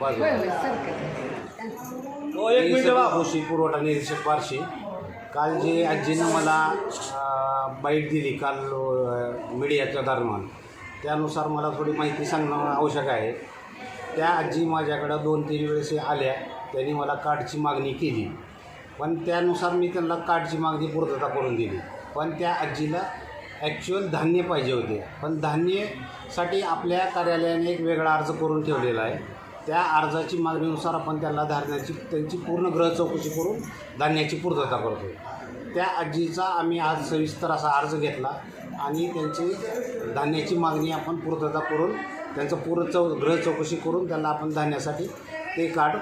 होय होय सारखं मी कृषी पुरवठा निरीक्षक बार्शी काल जे आजीनं मला बाईट दिली काल मीडियाच्या दरम्यान. त्यानुसार मला थोडी माहिती सांगणं आवश्यक आहे. त्या आजी माझ्याकडं दोन तीन वेळेस आल्या. त्यांनी मला कार्डची मागणी केली. पण त्यानुसार मी त्यांना कार्डची मागणी पूर्तता करून दिली. पण त्या आजीला ॲक्च्युअल धान्य पाहिजे होते. पण धान्यासाठी आपल्या कार्यालयाने एक वेगळा अर्ज करून ठेवलेला आहे. त्या अर्जाची मागणीनुसार आपण त्यांना धारण्याची त्यांची पूर्ण ग्रह चौकशी करून धान्याची पूर्तता करतो त्या आजीचा आम्ही आज सविस्तर असा अर्ज घेतला आणि त्यांची धान्याची मागणी आपण पूर्तता करून त्यांचं पूर्ण चौ ग्रह चौकशी करून त्यांना आपण धान्यासाठी ते कार्ड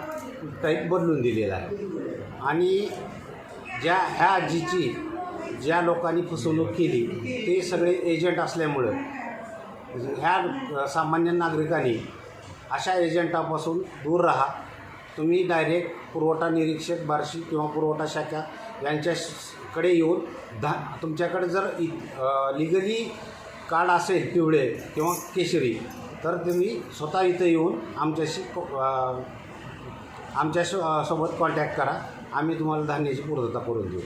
टाईप बदलून दिलेलं आहे. आणि ज्या ह्या आजीची ज्या लोकांनी फसवणूक केली ते सगळे एजंट असल्यामुळं ह्या सामान्य नागरिकांनी अशा एजंटापासून दूर राहा. तुम्ही डायरेक्ट पुरवठा निरीक्षक बार्शी किंवा पुरवठा शाखा यांच्याकडे येऊन धा तुमच्याकडे जर इ लिगली कार्ड असेल पिवळे किंवा केशरी तर तुम्ही स्वतः इथं येऊन आमच्याशी आमच्यासोबत कॉन्टॅक्ट करा. आम्ही तुम्हाला धान्याची पूर्तता करून देऊ.